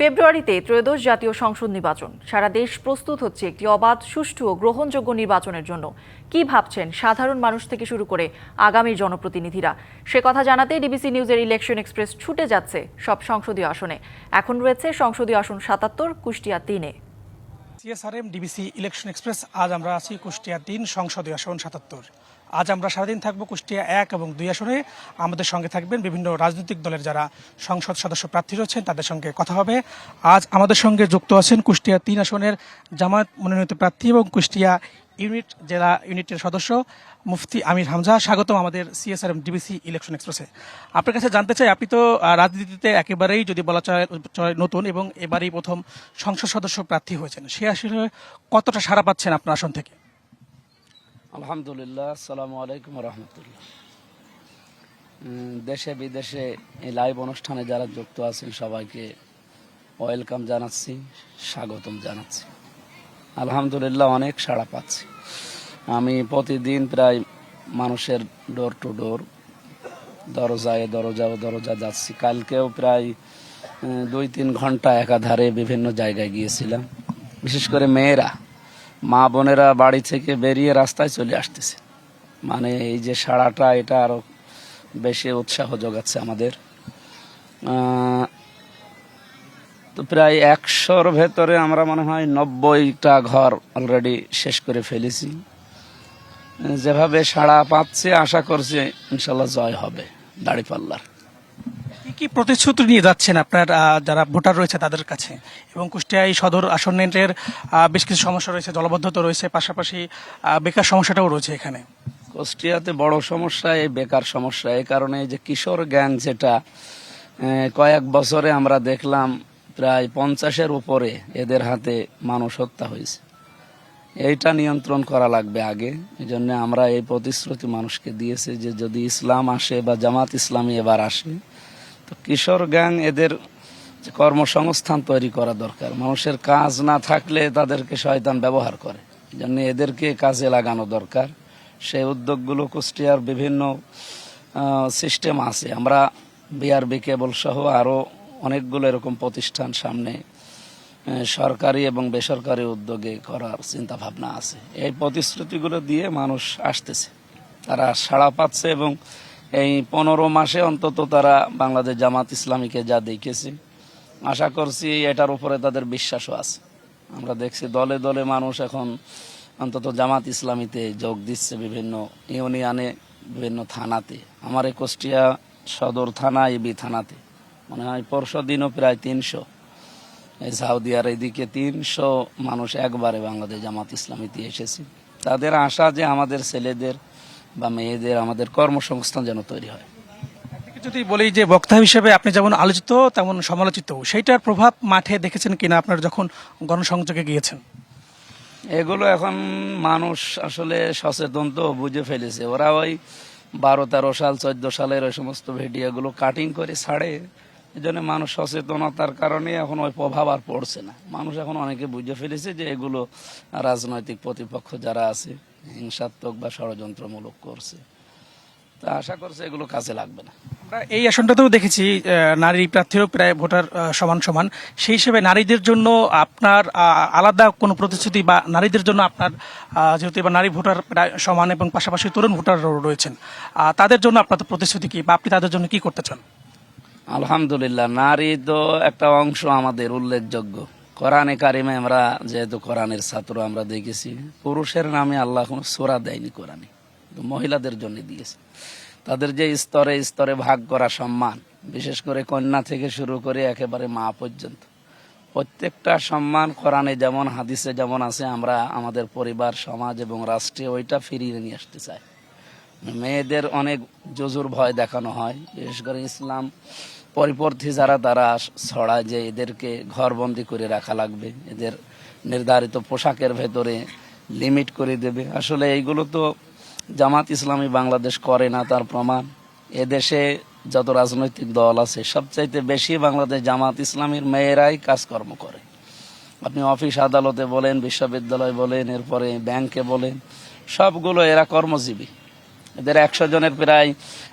ফেব্রুয়ারিতে ত্রয়োদশ জাতীয় সংসদ নির্বাচন। সারা দেশ প্রস্তুত হচ্ছে একটি অবাধ, সুষ্ঠু ও গ্রহণযোগ্য নির্বাচনের জন্য। কি ভাবছেন সাধারণ মানুষ থেকে শুরু করে আগামী জনপ্রতিনিধিরা? সে কথা জানাতে ডিবিসি নিউজের ইলেকশন এক্সপ্রেস ছুটে যাচ্ছে সব সংসদীয় আসনে। এখন রয়েছে সংসদীয় আসন সাতাত্তর, কুষ্টিয়া তিনে। সিএসআরএম ডিবিসি ইলেকশন এক্সপ্রেস, আজ আমরা আছি কুষ্টিয়া তিন, সংসদীয় আসন সাতাত্তর। আজ আমরা সারাদিন থাকব কুষ্টিয়া এক এবং দুই আসনে। আমাদের সঙ্গে থাকবেন বিভিন্ন রাজনৈতিক দলের যারা সংসদ সদস্য প্রার্থী রয়েছেন, তাদের সঙ্গে কথা হবে। আজ আমাদের সঙ্গে যুক্ত আছেন কুষ্টিয়া তিন আসনের জামায়াত মনোনীত প্রার্থী এবং কুষ্টিয়া ইউনিট জেলা ইউনিটের সদস্য মুফতি আমির হামজা। স্বাগতম আমাদের সিএসআরএম ডিবিসি ইলেকশন এক্সপ্রেসে। আপনার কাছে জানতে চাই, আপনি তো রাজনীতিতে একেবারেই যদি বলা চয় নতুন এবং এবারেই প্রথম সংসদ সদস্য প্রার্থী হয়েছেন, সে আসলে কতটা সাড়া পাচ্ছেন আপনার আসন থেকে? আলহামদুলিল্লাহ, আসসালামু আলাইকুম রহমতুল্লাহ। দেশে বিদেশে এই লাইভ অনুষ্ঠানে যারা যুক্ত আছেন সবাইকে ওয়েলকাম জানাচ্ছি, স্বাগতম জানাচ্ছি। আলহামদুলিল্লাহ, অনেক সাড়া পাচ্ছি। আমি প্রতিদিন প্রায় মানুষের ডোর টু ডোর দরজায় দরজা দরজা যাচ্ছি। কালকেও প্রায় দুই তিন ঘণ্টা একাধারে বিভিন্ন জায়গায় গিয়েছিলাম। বিশেষ করে মেয়েরা মা বোনেরা বাড়ি থেকে বেরিয়ে রাস্তায় চলে আসতেছে। মানে এই যে সাড়াটা এটা আরও বেশি উৎসাহ যোগাচ্ছে আমাদের। তো প্রায় একশোর ভেতরে আমরা মনে হয় নব্বইটা ঘর অলরেডি শেষ করে ফেলেছি। যেভাবে সাড়া পাচ্ছে, আশা করছি ইনশাল্লাহ জয় হবে দাড়িপাল্লার। কি প্রতিশ্রুতি নিয়ে যাচ্ছেন আপনার যারা ভোটার রয়েছে তাদের কাছে? এবং কুষ্টিয়ায় সদর আসনের বেশ কিছু সমস্যা রয়েছে, জলবদ্ধতা রয়েছে, পাশাপাশি বেকার সমস্যাটাও রয়েছে এখানে। কুষ্টিয়াতে বড় সমস্যা, এই বেকার সমস্যা এই কারণে যে কিশোর জ্ঞান যেটা কয়েক বছরে আমরা দেখলাম প্রায় পঞ্চাশের উপরে এদের হাতে মানুষ হত্যা হয়েছে। এইটা নিয়ন্ত্রণ করা লাগবে আগে। এই জন্য আমরা এই প্রতিশ্রুতি মানুষকে দিয়েছি যে যদি ইসলাম আসে বা জামাত ইসলামী এবার আসে তো কিশোর গ্যাং এদের কর্মসংস্থান তৈরি করা দরকার। মানুষের কাজ না থাকলে তাদেরকে শয়তান ব্যবহার করে। জন্য এদেরকে কাজে লাগানো দরকার। সেই উদ্যোগগুলো কুষ্টিয়ার বিভিন্ন সিস্টেম আছে। আমরা বিআরবি কেবল সহ আরও অনেকগুলো এরকম প্রতিষ্ঠান সামনে সরকারি এবং বেসরকারি উদ্যোগে করার চিন্তা ভাবনা আছে। এই প্রতিশ্রুতিগুলো দিয়ে মানুষ আসতেছে। তারা সাড়া পাচ্ছে এবং এই পনেরো মাসে অন্তত তারা বাংলাদেশ জামাত ইসলামীকে যা দেখেছে, আশা করছি এটার উপরে তাদের বিশ্বাসও আছে। আমরা দেখছি দলে দলে মানুষ এখন অন্তত জামাত ইসলামীতে যোগ দিচ্ছে বিভিন্ন ইউনিয়নে, বিভিন্ন থানাতে। আমার এই কুষ্টিয়া সদর থানা এবি থানাতে। মনে হয় পরশু দিনও প্রায় তিনশো। এই সাউদি আর এদিকে তিনশো মানুষ একবারে বাংলাদেশ জামাত ইসলামীতে এসেছে। তাদের আশা যে আমাদের ছেলেদের বা মেয়েদের আমাদের কর্মসংস্থান যেন তৈরি হয়। যদি বলি যে বক্তা হিসেবে আপনি যেমন আলোচিত তেমন সমালোচিত সেইটার প্রভাব মাঠে দেখেছেন কিনা আপনার যখন গণসংযোগে গিয়েছেন? এগুলো এখন মানুষ আসলে সচেতন তো বুঝে ফেলেছে। ওরা ওই বারো তেরো সাল চোদ্দ সালের ওই সমস্ত ভিডিওগুলো কাটিং করে ছাড়ে। এই জন্য মানুষ সচেতনতার কারণে এখন ওই প্রভাব আর পড়ছে না। মানুষ এখন অনেকে বুঝে ফেলেছে যে এগুলো রাজনৈতিক প্রতিপক্ষ যারা আছে হিংসাত্মক বা ষড়যন্ত্রমূলক করছে। তা আশা করছে এগুলো কাজে লাগবে না। আমরা এই আসনটাতেও দেখেছি নারী প্রার্থীরও প্রায় ভোটার সমান সমান। সেই হিসেবে নারীদের জন্য আপনার আলাদা কোনো প্রতিশ্রুতি বা নারীদের জন্য আপনার যেহেতু এবার নারী ভোটার প্রায় সমান এবং পাশাপাশি তরুণ ভোটার রয়েছেন তাদের জন্য আপনাদের প্রতিশ্রুতি কি বা আপনি তাদের জন্য কি করতে চান? আলহামদুলিল্লাহ নারী তো একটা অংশ আমাদের উল্লেখযোগ্য। কোরআনে কারিমে আমরা যেহেতু কোরআনের ছাত্র আমরা দেখেছি, পুরুষের নামে আল্লাহ কোনো সোরা দেয়নি কোরআনে মহিলাদের জন্য দিয়েছে। তাদের যে স্তরে স্তরে ভাগ করা সম্মান, বিশেষ করে কন্যা থেকে শুরু করে একেবারে মা পর্যন্ত, প্রত্যেকটা সম্মান কোরআনে যেমন, হাদিসে যেমন আছে, আমরা আমাদের পরিবার, সমাজ এবং রাষ্ট্রে ওইটা ফিরিয়ে নিয়ে আসতে চাই। মেয়েদের অনেক জজুর ভয় দেখানো হয়। বিশেষ করে ইসলাম পরিপন্থী যারা, তারা ছড়ায় যে এদেরকে ঘরবন্দি করে রাখা লাগবে। এদের নির্ধারিত পোশাকের ভেতরে লিমিট করে দেবে। আসলে এইগুলো তো জামাত ইসলামী বাংলাদেশ করে না, তার প্রমাণ। এদেশে যত রাজনৈতিক দল আছে, সবচাইতে বেশি বাংলাদেশ জামাত ইসলামীর মেয়েরাই কাজকর্ম করে। আপনি অফিস আদালতে বলেন, বিশ্ববিদ্যালয় বলেন, এরপরে ব্যাংকে বলেন, সবগুলো এরা কর্মজীবী। এদের একশো জনের প্রায়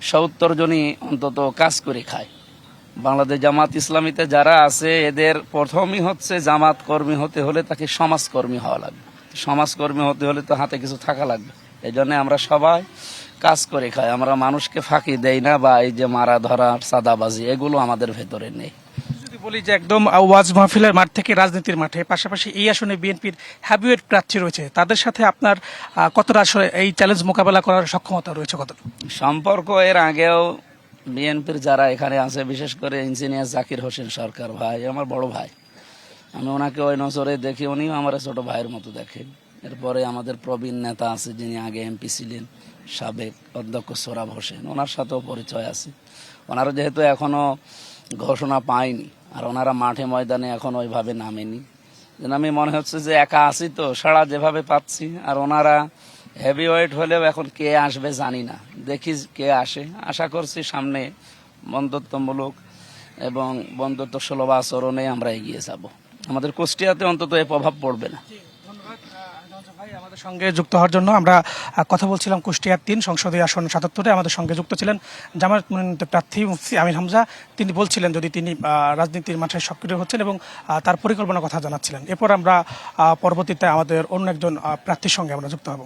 সত্তর জনই অন্তত কাজ করে খায়। বাংলাদেশ জামাত ইসলামীতে যারা আছে, এদের প্রথমই হচ্ছে জামাত কর্মী হতে হলে তাকে সমাজকর্মী হওয়া লাগবে। সমাজকর্মী হতে হলে তো হাতে কিছু থাকা লাগবে। এই জন্য আমরা সবাই কাজ করে খাই। আমরা মানুষকে ফাঁকি দেই না বা এই যে মারা ধরা সাদাবাজি এগুলো আমাদের ভেতরে নেই। বলি যে একদম ওয়াজ মাহফিলের মাঠ থেকে রাজনীতির মাঠে। পাশাপাশি এই আসনে বিএনপির হ্যাভিওয়েট প্রার্থী রয়েছে। তাদের সাথে আপনার কতটা আসলে এই চ্যালেঞ্জ মোকাবেলা করার সক্ষমতা রয়েছে কতটা? সম্পর্ক এর আগেও বিএনপির যারা এখানে আছে, বিশেষ করে ইঞ্জিনিয়ার জাকির হোসেন সরকার ভাই, আমার বড় ভাই। আমি ওনাকে ওই নজরে দেখি, উনিও আমার ছোট ভাইয়ের মতো দেখেন এরপরে আমাদের প্রবীণ নেতা আছে, যিনি আগে এমপি ছিলেন, সাবেক অধ্যক্ষ সোরাব হোসেন। ওনার সাথেও পরিচয় আছে। ওনারা যেহেতু এখনও ঘোষণা পায়নি আর ওনারা মাঠে ময়দানে এখন ওইভাবে নামেনি। যেন আমি মনে হচ্ছে যে একা আছি তো, সাড়া যেভাবে পাচ্ছি, আর ওনারা হেভি ওয়েট হলেও এখন কে আসবে জানি না। দেখি কে আসে। আশা করছি সামনে বন্ধুত্বমূলক এবং বন্ধুত্ব সুলভ আচরণে আমরা এগিয়ে যাব। আমাদের কুষ্টিয়াতে অন্তত এ প্রভাব পড়বে না। ভাই আমাদের সঙ্গে যুক্ত হওয়ার জন্য আমরা কথা বলছিলাম কুষ্টিয়ার তিন সংসদীয় আসন সাতাত্তরে। আমাদের সঙ্গে যুক্ত ছিলেন মনোনীত প্রার্থী মুফতি আমির হামজা। তিনি বলছিলেন যদি তিনি রাজনীতির মাঠে সক্রিয় হচ্ছেন এবং তার পরিকল্পনার কথা জানাচ্ছিলেন। এরপর আমরা পরবর্তীতে আমাদের অন্য একজন প্রার্থীর সঙ্গে আমরা যুক্ত হব।